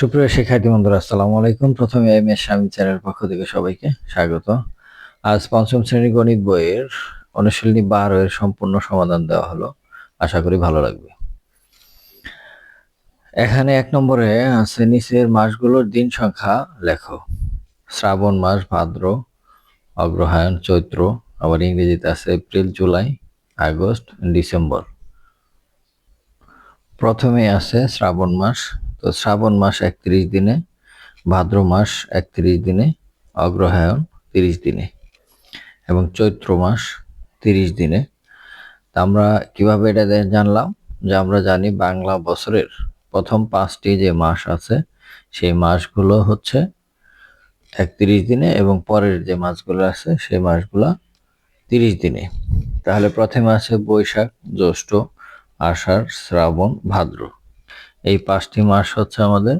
সুপ্রিয় শিক্ষার্থী বন্ধুরা, আসসালামু আলাইকুম। প্রথমে এম এস স্বামী চ্যানেল পক্ষ থেকে সবাইকে স্বাগত। আজ পঞ্চম শ্রেণি গণিত বইয়ের অনুশীলনী বারো এর সম্পূর্ণ সমাধান দেওয়া হলো। আশা করি ভালো লাগবে। এখানে এক নম্বরে আছে, নিচের মাসগুলোর দিন সংখ্যা লেখো। শ্রাবণ মাস, ভাদ্র, অগ্রহায়ণ, চৈত্র, আবার ইংরেজিতে আছে এপ্রিল, জুলাই, আগস্ট, ডিসেম্বর। প্রথমে আছে শ্রাবণ মাস তো শ্রাবণ মাস একত্রিশ দিনে, ভাদ্র মাস একত্রিশ দিনে, অগ্রহায়ণ তিরিশ দিনে এবং চৈত্র মাস তিরিশ দিনে। তা আমরা কীভাবে এটা জানলাম? যে আমরা জানি বাংলা বছরের প্রথম পাঁচটি যে মাস আছে, সেই মাসগুলো হচ্ছে একত্রিশ দিনে এবং পরের যে মাসগুলো আছে, সেই মাসগুলো তিরিশ দিনে। তাহলে প্রথমে আছে বৈশাখ, জ্যৈষ্ঠ, আষাঢ়, শ্রাবণ, ভাদ্র। এই পাঁচটি মাস হচ্ছে আমাদের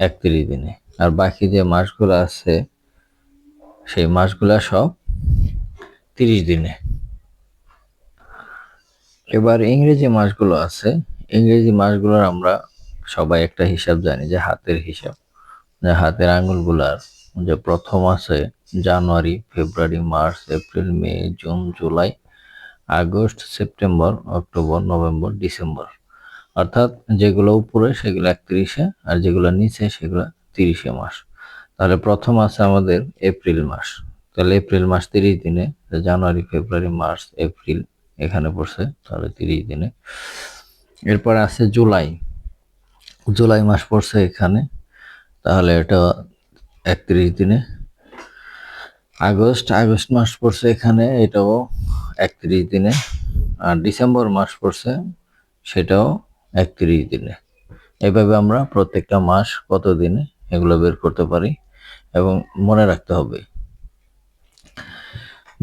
একত্রিশ দিনে। আর বাকি যে মাসগুলো আছে, সেই মাসগুলো সব তিরিশ দিনে। এবার ইংরেজি মাসগুলো আছে। ইংরেজি মাসগুলোর আমরা সবাই একটা হিসাব জানি, যে হাতের হিসাব। যে হাতের আঙুলগুলার যে প্রথম আছে January, February, March, April, May, June, July, August, September, October, November, December. অর্থাৎ যেগুলো উপরে সেগুলো একত্রিশে, আর যেগুলো নিচে সেগুলো তিরিশে মাস। তাহলে প্রথম আছে আমাদের এপ্রিল মাস। তাহলে এপ্রিল মাস তিরিশ দিনে জানুয়ারি, ফেব্রুয়ারি, মার্চ, এপ্রিল এখানে পড়ছে, তাহলে তিরিশ দিনে। এরপর আছে জুলাই। জুলাই মাস পড়ছে এখানে, তাহলে এটা একত্রিশ দিনে। আগস্ট আগস্ট মাস পড়ছে এখানে, এটাও একত্রিশ দিনে। আর ডিসেম্বর মাস পড়ছে, সেটাও একত্রিশ দিনে। এভাবে আমরা প্রত্যেকটা মাস কত দিনে এগুলো বের করতে পারি এবং মনে রাখতে হবে।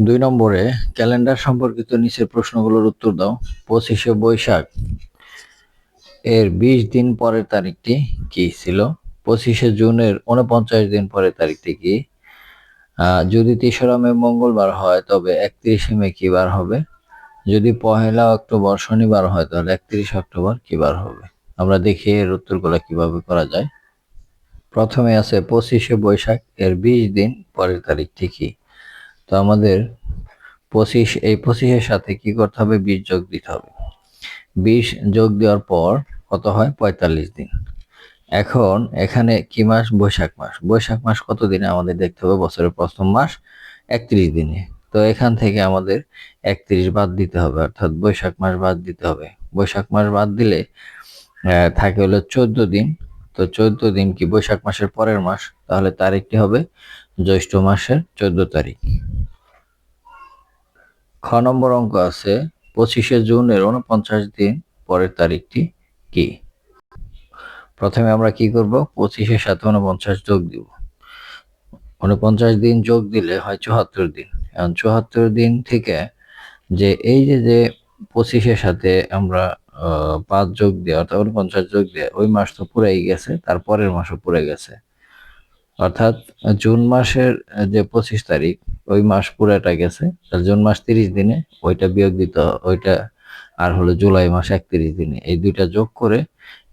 দুই নম্বরে ক্যালেন্ডার সম্পর্কিত নিচের প্রশ্নগুলোর উত্তর দাও। পঁচিশে বৈশাখ। এর বিশ দিন পরের তারিখটি কি ছিল? পঁচিশে জুনের উনপঞ্চাশ দিন পরের তারিখটি কি? যদি তেসরা মে মঙ্গলবার হয়, তবে একত্রিশে মে কি বার হবে? যদি পহেলা অক্টোবর শনিবার হয়, তাহলে একত্রিশ অক্টোবর কি বার হবে? আমরা দেখি এর উত্তরগুলো কীভাবে করা যায়। প্রথমে আছে পঁচিশে বৈশাখ, এর বিশ দিন পরের তারিখ ঠিকই। তো আমাদের পঁচিশ, এই পঁচিশের সাথে কি করতে হবে? বিশ যোগ দিতে হবে। বিশ যোগ দেওয়ার পর কত হয়? পঁয়তাল্লিশ দিন। এখন এখানে কি মাস? বৈশাখ মাস। বৈশাখ মাস কত দিনে? আমাদের দেখতে হবে বছরের প্রথম মাস একত্রিশ দিনে। তো এখান থেকে আমাদের একত্রিশ বাদ দিতে হবে, অর্থাৎ বৈশাখ মাস বাদ দিতে হবে। বৈশাখ মাস বাদ দিলে থাকে হলো চোদ্দ দিন। তো চোদ্দ দিন কি বৈশাখ মাসের পরের মাস? তাহলে তারিখটি হবে জ্যৈষ্ঠ মাসের চোদ্দ তারিখ। খ নম্বর অঙ্ক আছে, পঁচিশে জুনের উনপঞ্চাশ দিন পরের তারিখটি কি? প্রথমে আমরা কি করব? পঁচিশের সাথে উনপঞ্চাশ যোগ দিব। উনপঞ্চাশ দিন যোগ দিলে হয় চুয়াত্তর দিন। চুয়াত্তর দিন থেকে যে এই যে যে পঁচিশের সাথে আমরা পাঁচ যোগ দেওয়া অর্থাৎ উনপঞ্চাশ যোগ দেওয়া ওই মাস তো পুরাই গেছে তার পরের মাসও পুরে গেছে। অর্থাৎ জুন মাসের যে পঁচিশ তারিখ, ওই মাস পুরাটা গেছে জুন মাস তিরিশ দিনে, ওইটা বিয়োগ দিতে ওইটা আর হলো জুলাই মাস একত্রিশ দিনে। এই দুইটা যোগ করে,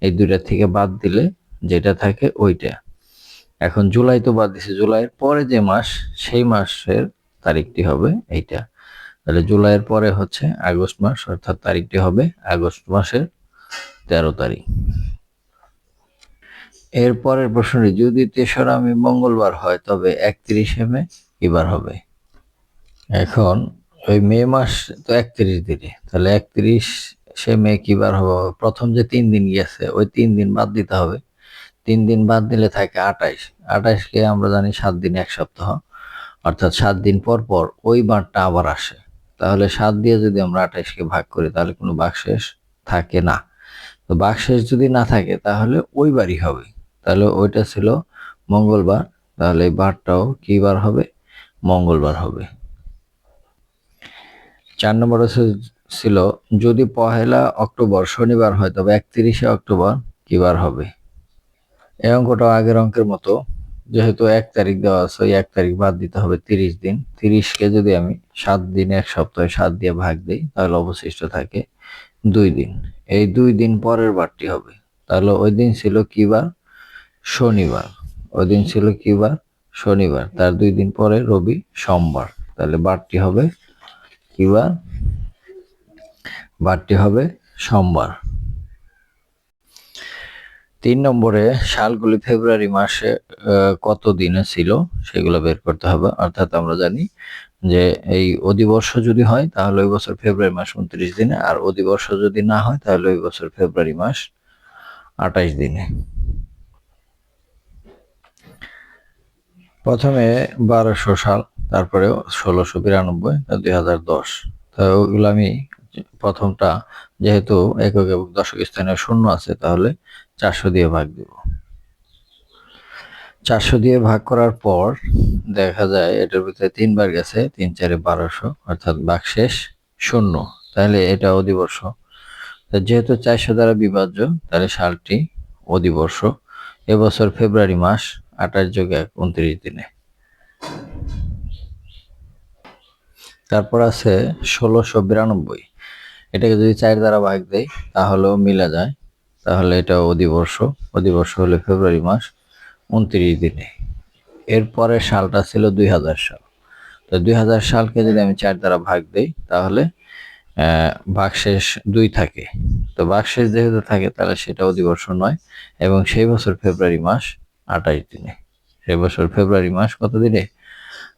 এই দুইটা থেকে বাদ দিলে যেটা থাকে ওইটা। এখন জুলাই তো বাদ দিছে, জুলাইয়ের পরে যে মাস, সেই মাসের তারিখটি হবে এইটা। তাহলে জুলাইয়ের পরে হচ্ছে আগস্ট মাস, অর্থাৎ তারিখটি হবে আগস্ট মাসের তেরো তারিখ। এর পরের প্রশ্নটি, যদি তেসরা মে মঙ্গলবার হয়, তবে একত্রিশে মে কিবার হবে। এখন ওই মে মাস তো একত্রিশ দিনে, তাহলে একত্রিশ মে কিবার হবে? প্রথম যে তিন দিন গেছে ওই তিন দিন বাদ দিতে হবে। তিন দিন বাদ দিলে থাকে আঠাইশ। আঠাইশকে আমরা জানি সাত দিন এক সপ্তাহ। অর্থাৎ সাত দিন পর পর ওই বারটা আবার আসে। তাহলে সাত দিয়ে যদি আমরা আঠাইশকে ভাগ করি, তাহলে কোনো বাকশেষ থাকে না। তো বাকশেষ যদি না থাকে, তাহলে ওই বারই হবে। তাহলে ওইটা ছিল মঙ্গলবার। তাহলে এই বারটাও কি বার হবে? মঙ্গলবার হবে। চার নম্বর ছিল, যদি পহেলা অক্টোবর, শনিবার হয়, তবে একত্রিশে অক্টোবর কি বার হবে? এই অঙ্কটাও আগের অঙ্কের মতো। যেহেতু এক তারিখ দেওয়া আছে, ওই এক তারিখ বাদ দিতে হবে তিরিশ দিন। তিরিশকে যদি আমি সাত দিন, এক সপ্তাহে সাত দিয়ে ভাগ দিই, তাহলে অবশিষ্ট থাকে দুই দিন। এই দুই দিন পরের বারটি হবে। তাহলে ওই দিন ছিল কি বার? শনিবার। ওই দিন ছিল কি বার? শনিবার। তার দুই দিন পরে রবি সোমবার। তাহলে বারটি হবে কি বার? বারটি হবে সোমবার। তিন নম্বরে সালগুলি ফেব্রুয়ারি মাসে কত দিনে ছিল সেগুলো বের করতে হবে। অর্থাৎ আমরা জানি যে এই অধিবর্ষ যদি হয়, তাহলে ওই বছর ফেব্রুয়ারি মাস উনত্রিশ দিনে, আর অধিবর্ষ যদি না হয়, তাহলে ওই বছর ফেব্রুয়ারি মাস আঠাইশ দিনে। প্রথমে বারোশো সাল তারপরে ষোলোশো বিরানব্বই দুই হাজার দশ। তো ওগুলো আমি প্রথমটা, যেহেতু একক এবং দশক স্থানীয় শূন্য আছে, তাহলে চারশো দিয়ে ভাগ দিব। চারশো দিয়ে ভাগ করার পর দেখা যায় এটার ভিতরে তিনবার গেছে, তিন চারে বারোশো, অর্থাৎ বাকশেষ শূন্য। তাহলে এটা অধিবর্ষ। যেহেতু চারশো দ্বারা বিভাজ্য, তাহলে সালটি অধিবর্ষ। এবছর ফেব্রুয়ারি মাস, আঠাশ যোগ এক, উনত্রিশ দিনে। তারপর আছে ষোলোশো বিরানব্বই। এটাকে যদি চার দ্বারা ভাগ দেয় তাহলেও মিলা যায় তাহলে এটা অধিবর্ষ। অধিবর্ষ হলে ফেব্রুয়ারি মাস উনত্রিশ দিনে। এরপরের সালটা ছিল দুই হাজার সাল। তো দুই হাজার সালকে যদি আমি চার দ্বারা ভাগ দেই, তাহলে ভাগশেষ দুই থাকে। তো ভাগশেষ যেহেতু থাকে, তাহলে সেটা অধিবর্ষ নয়। এবং সেই বছর ফেব্রুয়ারি মাস আঠাশ দিনে। সেই বছর ফেব্রুয়ারি মাস কত দিনে?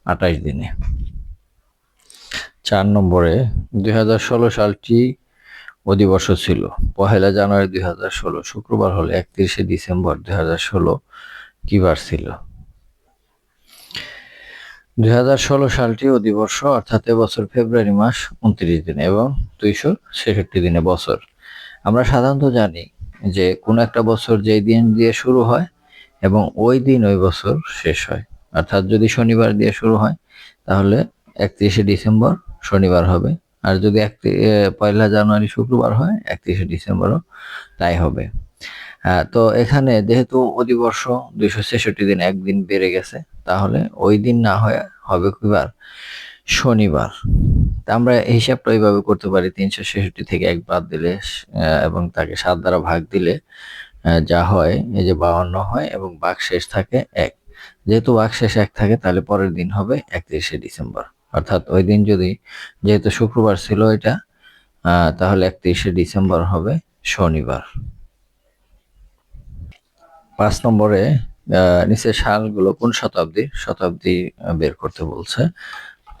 আঠাশ দিনে। চার নম্বরে, দুই হাজার ষোলো সালটি অধিবর্ষ ছিল। পহেলা জানুয়ারি দুই হাজার ষোলো, শুক্রবার হলে একত্রিশে ডিসেম্বর দুই হাজার ষোলো কি বার ছিল। দুই হাজার ষোলো সালটি অধিবর্ষ, অর্থাৎ এবছর ফেব্রুয়ারি মাস উনত্রিশ দিন এবং দুইশো ছেষট্টি দিনে বছর। আমরা সাধারণত জানি যে কোনো একটা বছর যেই দিন দিয়ে শুরু হয় এবং ওই দিন ওই বছর শেষ হয়। অর্থাৎ যদি শনিবার দিয়ে শুরু হয়, তাহলে একত্রিশে ডিসেম্বর শনিবার হবে। আর যদি এক পয়লা জানুয়ারি শুক্রবার হয়, একত্রিশে ডিসেম্বরও তাই হবে। তো এখানে যেহেতু অধিবর্ষ দুইশো ছেষট্টি দিন একদিন বেড়ে গেছে, তাহলে ওই দিন না হয়, হবে কিবার শনিবার। তা আমরা হিসাবটা ওইভাবে করতে পারি, তিনশো ছেষট্টি থেকে এক বাদ দিলে এবং তাকে সাত দ্বারা ভাগ দিলে যা হয়, এই যে বাউন্ন হয় এবং বাঘ শেষ থাকে এক। যেহেতু বাঘ শেষ এক থাকে, তাহলে পরের দিন হবে একত্রিশে ডিসেম্বর। অর্থাৎ ওই দিন যদি যেহেতু শুক্রবার ছিল এটা তাহলে একত্রিশে ডিসেম্বর হবে শনিবার। পাঁচ নম্বরে নিচের সালগুলো কোন শতাব্দী? শতাব্দী বের করতে বলছে।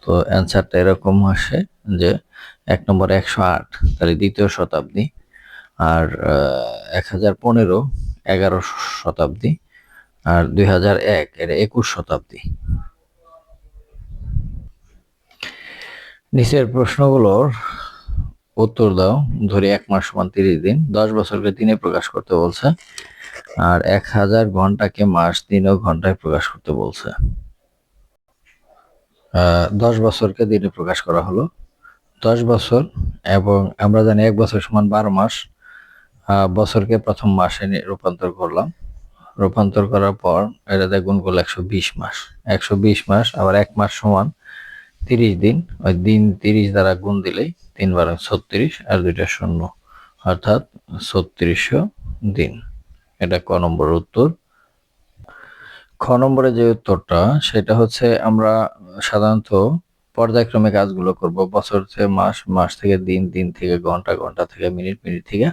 তো অ্যান্সারটা এরকম আসে যে এক নম্বর একশো আট, তাহলে দ্বিতীয় শতাব্দী। আর এক হাজার পনেরো, এগারো শতাব্দী। আর দুই হাজার এক, এটা একুশ শতাব্দী। নিচের প্রশ্নগুলোর উত্তর দাও। ধরি এক মাস সমান তিরিশ দিন, দশ বছরকে দিনে প্রকাশ করতে বলছে, আর এক হাজার ঘন্টাকে মাস দিন ও ঘন্টায় প্রকাশ করতে বলছে। দশ বছরকে দিনে প্রকাশ করা হলো। দশ বছর এবং আমরা জানি এক বছর সমান বারো মাস বছরকে প্রথম মাসে রূপান্তর করলাম। রূপান্তর করার পর এটাতে গুণ করলে একশো বিশ মাস। একশো বিশ মাস, আবার এক মাস সমান তিরিশ দিন, ওই দিন তিরিশ দ্বারা গুণ দিলেই তিন বারো ছত্রিশ আর দুইটা শূন্য, অর্থাৎ ছত্রিশশো দিন। এটা ক নম্বর উত্তর। খ নম্বরে যে উত্তরটা, সেটা হচ্ছে আমরা সাধারণত পর্যায়ক্রমে কাজগুলো করব। বছর থেকে মাস মাস থেকে দিন দিন থেকে ঘণ্টা ঘণ্টা থেকে মিনিট মিনিট থেকে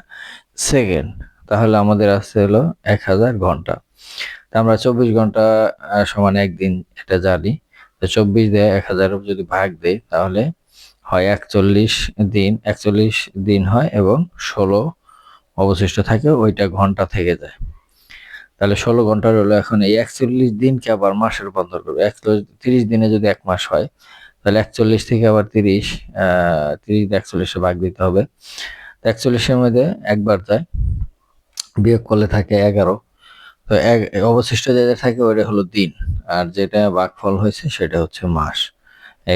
সেকেন্ড। তাহলে আমাদের আছে হলো এক হাজার ঘণ্টা। তা আমরা চব্বিশ ঘণ্টা সমান একদিন এটা জানি। তো চব্বিশ দিয়ে এক হাজার যদি ভাগ দেই, তাহলে হয় একচল্লিশ দিন একচল্লিশ দিন হয় এবং ষোলো অবশিষ্ট থাকে, ওইটা ঘণ্টা থেকে যায়। তাহলে ষোলো ঘণ্টা হলো এখন, এই একচল্লিশ দিনকে আবার মাসে রূপান্তর করবে। একচল্লিশ, তিরিশ দিনে যদি এক মাস হয়, তাহলে একচল্লিশ থেকে আবার তিরিশ তিরিশ একচল্লিশে ভাগ দিতে হবে। একচল্লিশের মধ্যে একবার যায়, বিয়োগ করলে থাকে এগারো। তো অবশিষ্ট যেটা থাকে ওইটা হলো দিন। আর যেটা ভাগফল হয়েছে সেটা হচ্ছে মাস।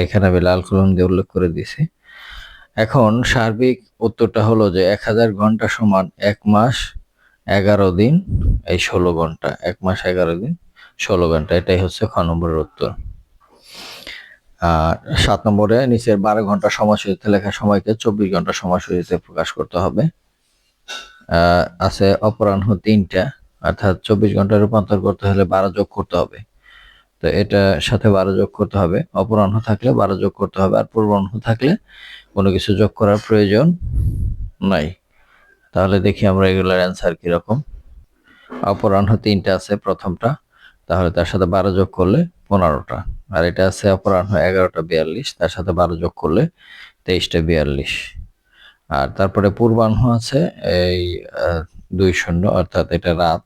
এখানে আমি লাল কলম দিয়ে উল্লেখ করে দিয়েছি। এখন সার্বিক উত্তরটা হলো যে এক হাজার ঘণ্টা সমান এক মাস এগারো দিন, এই ষোলো ঘণ্টা। এক মাস এগারো দিন, ষোলো ঘণ্টা। এটাই হচ্ছে খ নম্বরের উত্তর। আর সাত নম্বরে নিচের বারো ঘণ্টা সময়সূচিতে লেখা সময়কে চব্বিশ ঘণ্টা সময়সূচিতে প্রকাশ করতে হবে। আছে অপরাহ্ন তিনটা। অর্থাৎ চব্বিশ ঘণ্টা রূপান্তর করতে হলে বারো যোগ করতে হবে। তো এটা সাথে বারো যোগ করতে হবে। অপরাহ্ন থাকলে বারো যোগ করতে হবে। আর পূর্বাহ্ন থাকলে কোনো কিছু যোগ করার প্রয়োজন নাই। তাহলে দেখি আমরা এগুলোর অ্যান্সার কীরকম। অপরাহ্ন তিনটা আছে প্রথমটা। তাহলে তার সাথে বারো যোগ করলে পনেরোটা। আর এটা আছে অপরাহ্ন এগারোটা বিয়াল্লিশ। তার সাথে বারো যোগ করলে তেইশটা বিয়াল্লিশ। আর তারপরে পূর্বাহ্ন আছে এই দুই শূন্য, অর্থাৎ এটা রাত।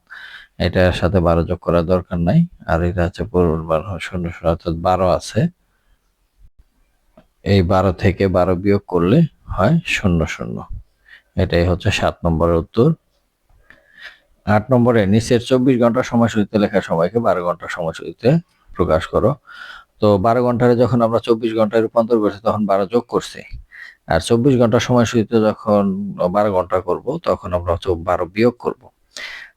এটার সাথে বারো যোগ করার দরকার নাই। আর এটা আছে পূর্বাহ্ন শূন্য শূন্য অর্থাৎ বারো আছে। এই বারো থেকে বারো বিয়োগ করলে হয় শূন্য শূন্য। এটাই হচ্ছে সাত নম্বরের উত্তর। আট নম্বরে, নিচের চব্বিশ ঘণ্টা সময়সূচিতে লেখার সময়কে বারো ঘণ্টা সময়সূচিতে প্রকাশ করো। তো বারো ঘন্টারে যখন আমরা চব্বিশ ঘন্টায় রূপান্তর করছি, তখন বারো যোগ করছি। আর চব্বিশ ঘণ্টা সময়সূচিতে যখন বারো ঘণ্টা করব, তখন আমরা বারো বিয়োগ করব।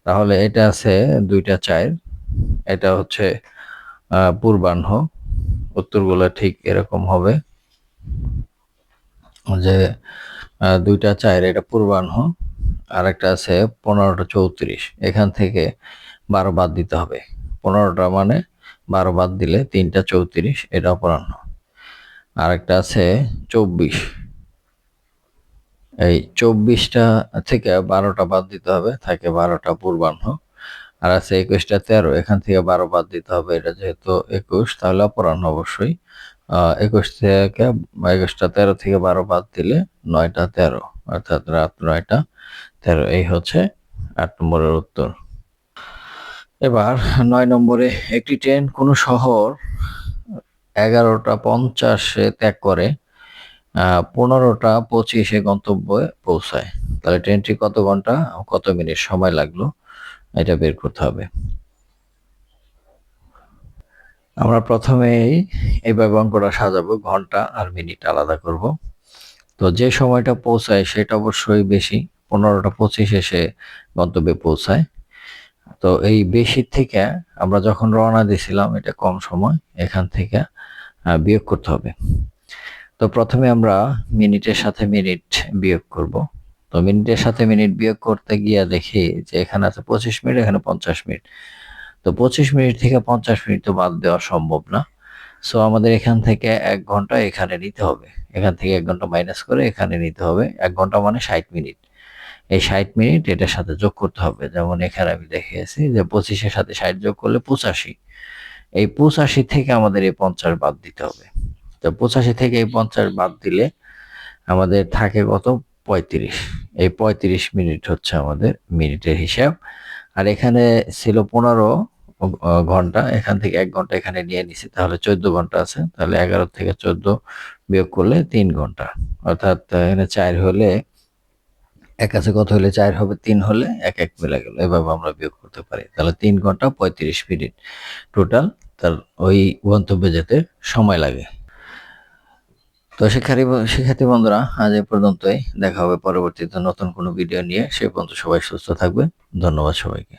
তাহলে এটা আছে দুইটা চার এটা হচ্ছে পূর্বাহ্ন। উত্তরগুলো ঠিক এরকম হবে যে দুইটা চার এটা পূর্বাহ্ন আর একটা আছে পনেরোটা চৌত্রিশ। এখান থেকে বারো বাদ দিতে হবে। পনেরোটা মানে বারো বাদ দিলে তিনটা চৌত্রিশ, এটা অপরাহ্ন। আর একটা আছে চব্বিশ। এই চব্বিশটা থেকে বারোটা বাদ দিতে হবে, থাকে বারোটা পূর্বাহ্ন। আর আছে একুশটা তেরো, এখান থেকে বারো বাদ দিতে হবে, এটা যেহেতু একুশ, তাহলে অপরাহ্ন অবশ্যই। একুশ থেকে, একুশটা তেরো থেকে বারো বাদ দিলে নয়টা তেরো, অর্থাৎ রাত নয়টা তেরো, এই হচ্ছে আট নম্বরের উত্তর। এবার নয় নম্বরে একটি ট্রেন কোনো শহর এগারোটা পঞ্চাশে ত্যাগ করে পনেরোটা পঁচিশে গন্তব্যে পৌঁছায়। তাহলে ট্রেনটি কত ঘণ্টা, কত মিনিট সময় লাগল, এটা বের করতে হবে। আমরা প্রথমেই এইভাবে অঙ্কটা সাজাবো, ঘণ্টা আর মিনিট আলাদা করব। তো যে সময়টা পৌঁছায় সেটা অবশ্যই বেশি, পনেরোটা পঁচিশ এসে গন্তব্যে পৌঁছায়। তো এই বেশি থেকে আমরা যখন রওনা দিয়েছিলাম, এটা কম সময়, এখান থেকে বিয়োগ করতে হবে। তো প্রথমে আমরা মিনিটের সাথে মিনিট বিয়োগ করব। তো মিনিটের সাথে মিনিট বিয়োগ করতে গিয়ে দেখি যে এখানে আছে পঁচিশ মিনিট, এখানে পঞ্চাশ মিনিট। তো পঁচিশ মিনিট থেকে পঞ্চাশ মিনিট তো বাদ দেওয়া সম্ভব না। সো আমাদের এখান থেকে এক ঘণ্টা এখানে নিতে হবে। এখান থেকে এক ঘণ্টা মাইনাস করে এখানে নিতে হবে। এক ঘণ্টা মানে ষাট মিনিট। এই ষাট মিনিট এটার সাথে যোগ করতে হবে। যেমন এখানে আমি দেখিয়েছি যে পঁচিশের সাথে ষাট যোগ করলে পঁচাশি। এই পঁচাশি থেকে আমাদের এই পঞ্চাশ বাদ দিতে হবে। তো পঁচাশি থেকে এই পঞ্চাশ বাদ দিলে আমাদের থাকে কত? পঁয়ত্রিশ। এই পঁয়ত্রিশ মিনিট হচ্ছে আমাদের মিনিটের হিসাব। আর এখানে ছিল পনেরো ঘণ্টা, এখান থেকে এক ঘণ্টা এখানে নিয়ে নিছি, তাহলে চোদ্দ ঘণ্টা আছে। তাহলে এগারো থেকে চোদ্দ বিয়োগ করলে তিন ঘণ্টা। অর্থাৎ এখানে চার হলে এক আছে, কত হলে চার হবে? তিন হলে এক এক মিলে গেল। এভাবে আমরা বিয়োগ করতে পারি। তাহলে তিন ঘণ্টা পঁয়ত্রিশ মিনিট টোটাল তার ওই গন্তব্যে যেতে সময় লাগে। তো শিক্ষার্থী শিক্ষার্থী বন্ধুরা, আজ এ পর্যন্তই। দেখা হবে পরবর্তীতে নতুন কোনো ভিডিও নিয়ে। সে পর্যন্ত সবাই সুস্থ থাকবে ধন্যবাদ সবাইকে।